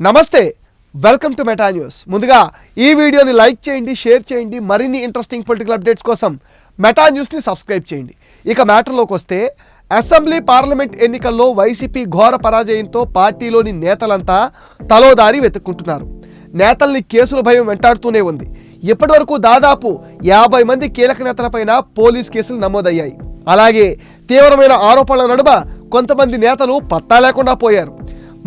నమస్తే welcome to meta news ముందుగా ఈ వీడియోని లైక్ చేయండి షేర్ చేయండి మరిన్ని ఇంట్రెస్టింగ్ పొలిటికల్ అప్డేట్స్ కోసం మెటా న్యూస్ని సబ్స్క్రైబ్ చేయండి. ఇక మ్యాటర్లోకి వస్తే అసెంబ్లీ పార్లమెంట్ ఎన్నికల్లో వైసీపీ ఘోర పరాజయంతో పార్టీలోని నేతలంతా తలోదారి వెతుక్కుంటున్నారు. నేతల్ని కేసుల భయం వెంటాడుతూనే ఉంది. ఇప్పటివరకు దాదాపు యాభై మంది కీలక నేతలపైన పోలీస్ కేసులు నమోదయ్యాయి. అలాగే తీవ్రమైన ఆరోపణల నడుమ కొంతమంది నేతలు పత్తా లేకుండా పోయారు.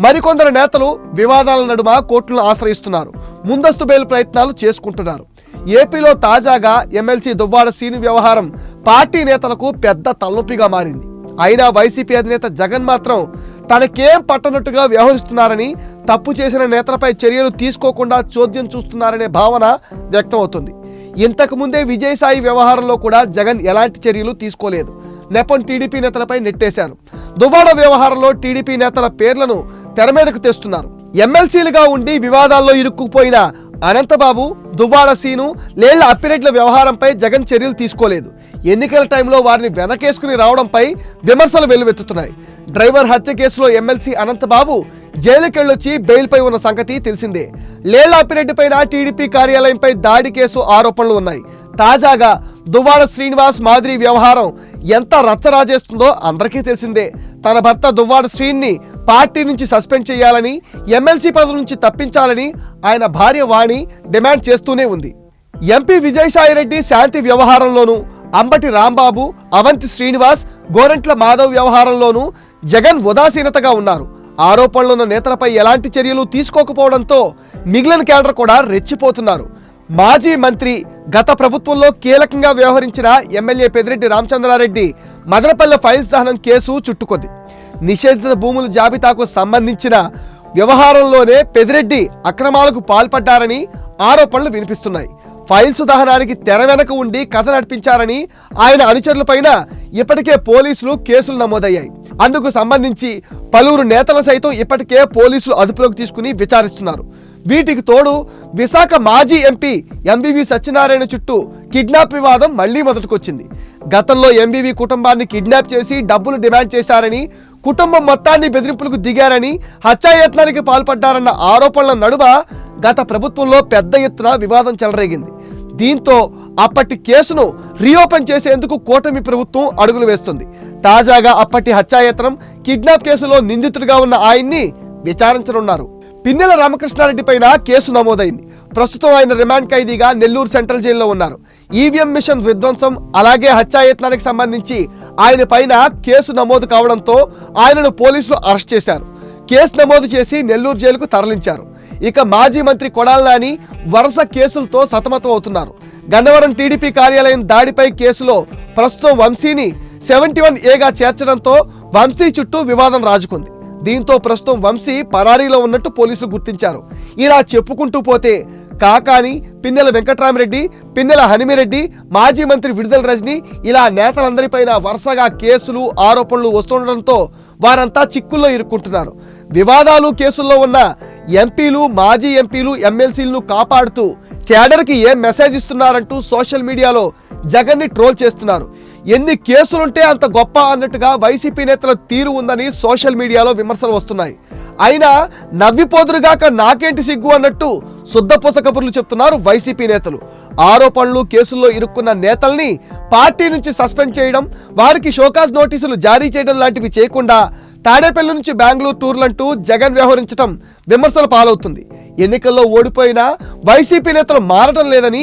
మరికొందరు నేతలు వివాదాల నడుమ కోర్టులను ఆశ్రయిస్తున్నారు. ముందస్తు బెయిల్ ప్రయత్నాలు చేసుకుంటున్నారు. ఏపీలో తాజాగా ఎమ్మెల్సీ దువ్వాడ సీని వ్యవహారం పార్టీ నేతలకు పెద్ద తలనొప్పిగా మారింది. అయినా వైసీపీ అధినేత జగన్ మాత్రం తనకేం పట్టనట్టుగా వ్యవహరిస్తున్నారని తప్పు చేసిన నేతలపై చర్యలు తీసుకోకుండా చోద్యం చూస్తున్నారనే భావన వ్యక్తమవుతుంది. ఇంతకు ముందే విజయసాయి వ్యవహారంలో కూడా జగన్ ఎలాంటి చర్యలు తీసుకోలేదు. నెపం టీడీపీ నేతలపై నెట్టేశారు. దువ్వాడ వ్యవహారంలో టీడీపీ నేతల పేర్లను తెర మీదకు తెస్తున్నారు. ఎమ్మెల్సీలుగా ఉండి వివాదాల్లో ఇరుక్కుపోయిన అనంతబాబు దువ్వాడ సీను లేళ్ళ అప్పిరెడ్ల వ్యవహారంపై జగన్ చర్యలు తీసుకోలేదు. ఎన్నికల టైంలో వారిని వెనకేసుకుని రావడంపై విమర్శలు వెల్లువెత్తుతున్నాయి. డ్రైవర్ హత్య కేసులో ఎమ్మెల్సీ అనంతబాబు జైలుకెళ్ళొచ్చి బెయిల్పై ఉన్న సంగతి తెలిసిందే. లేళ్ళ అప్పిరెడ్డి పైన టీడీపీ కార్యాలయంపై దాడి కేసు ఆరోపణలు ఉన్నాయి. తాజాగా దువ్వాడ శ్రీనివాస్ మాదిరి వ్యవహారం ఎంత రచ్చరాజేస్తుందో అందరికీ తెలిసిందే. తన భర్త దువ్వాడ శ్రీని పార్టీ నుంచి సస్పెండ్ చేయాలని ఎమ్మెల్సీ పదవి నుంచి తప్పించాలని ఆయన భార్య వాణి డిమాండ్ చేస్తూనే ఉంది. ఎంపీ విజయసాయిరెడ్డి శాంతి వ్యవహారంలోనూ అంబటి రాంబాబు అవంతి శ్రీనివాస్ గోరంట్ల మాధవ్ వ్యవహారంలోనూ జగన్ ఉదాసీనతగా ఉన్నారు. ఆరోపణలున్న నేతలపై ఎలాంటి చర్యలు తీసుకోకపోవడంతో మిగిలిన కేడర్ కూడా రెచ్చిపోతున్నారు. మాజీ మంత్రి గత ప్రభుత్వంలో కీలకంగా వ్యవహరించిన ఎమ్మెల్యే పెదిరెడ్డి రామచంద్రారెడ్డి మదనపల్లె ఫైల్స్ దహనం కేసు చుట్టుకొద్ది నిషేధిత భూముల జాబితాకు సంబంధించిన వ్యవహారంలోనే పెదిరెడ్డి అక్రమాలకు పాల్పడ్డారని ఆరోపణలు వినిపిస్తున్నాయి. ఫైల్స్ దహనానికి తెర వెనక ఉండి కథ నడిపించారని ఆయన అనుచరులపైన ఇప్పటికే పోలీసులు కేసులు నమోదయ్యాయి. అందుకు సంబంధించి పలువురు నేతల సైతం ఇప్పటికే పోలీసులు అదుపులోకి తీసుకుని విచారిస్తున్నారు. వీటికి తోడు విశాఖ మాజీ ఎంపీ ఎంబీవి సత్యనారాయణ చుట్టూ కిడ్నాప్ వివాదం మళ్ళీ మొదటికొచ్చింది. గతంలో ఎంబీవీ కుటుంబాన్ని కిడ్నాప్ చేసి డబ్బులు డిమాండ్ చేశారని కుటుంబం మొత్తాన్ని బెదిరింపులకు దిగారని హత్యాయత్నానికి పాల్పడ్డారన్న ఆరోపణల నడుమ గత ప్రభుత్వంలో పెద్ద ఎత్తున వివాదం చెలరేగింది. దీంతో అప్పటి కేసును రీఓపెన్ చేసేందుకు కూటమి ప్రభుత్వం అడుగులు వేస్తుంది. తాజాగా అప్పటి హత్యాయత్నం కిడ్నాప్ కేసులో నిందితుడిగా ఉన్న ఆయన్ని విచారించనున్నారు. పిన్నెల రామకృష్ణారెడ్డి పైన కేసు నమోదైంది. ప్రస్తుతం ఆయన రిమాండ్ ఖైదీగా నెల్లూరు సెంట్రల్ జైల్లో ఉన్నారు. ఈవీఎం మిషన్ విధ్వంసం అలాగే హత్యాయత్నానికి సంబంధించి ఆయన పైన కేసు నమోదు కావడంతో ఆయనను పోలీసులు అరెస్ట్ చేశారు. కేసు నమోదు చేసి నెల్లూరు జైలుకు తరలించారు. ఇక మాజీ మంత్రి కొడాల నాని వరుస కేసులతో సతమతం అవుతున్నారు. గన్నవరం టీడీపీ కార్యాలయం దాడిపై కేసులో ప్రస్తుతం వంశీని సెవెంటీ వన్ ఏగా చేర్చడంతో వంశీ చుట్టూ వివాదం రాజుకుంది. దీంతో ప్రస్తుతం వంశీ పరారీలో ఉన్నట్టు పోలీసులు గుర్తించారు. ఇలా చెప్పుకుంటూ పోతే కాకాని పిన్నెల వెంకట్రామరెడ్డి పిన్నెల హనిమిరెడ్డి మాజీ మంత్రి విడుదల రజని ఇలా నేతలందరిపైన వరుసగా కేసులు ఆరోపణలు వస్తుండడంతో వారంతా చిక్కుల్లో ఇరుక్కుంటున్నారు. వివాదాలు కేసుల్లో ఉన్న ఎంపీలు మాజీ ఎంపీలు ఎమ్మెల్సీలను కాపాడుతూ కేడర్కి ఏం మెసేజ్ ఇస్తున్నారంటూ సోషల్ మీడియాలో జగన్ని ట్రోల్ చేస్తున్నారు. ఎన్ని కేసులుంటే అంత గొప్ప అన్నట్టుగా వైసీపీ నేతల తీరు ఉందని సోషల్ మీడియాలో విమర్శలు వస్తున్నాయి. అయినా నవ్విపోదురుగాక నాకేంటి సిగ్గు అన్నట్టు శుద్ధపూస కబుర్లు చెప్తున్నారు వైసీపీ నేతలు. ఆరోపణలు కేసుల్లో ఇరుక్కున్న నేతల్ని పార్టీ నుంచి సస్పెండ్ చేయడం వారికి షోకాజ్ నోటీసులు జారీ చేయడం లాంటివి చేయకుండా తాడేపల్లి నుంచి బెంగళూరు టూర్లంటూ జగన్ వ్యవహరించడం విమర్శల పాలవుతుంది. ఎన్నికల్లో ఓడిపోయినా వైసీపీ నేతలు మారటం లేదని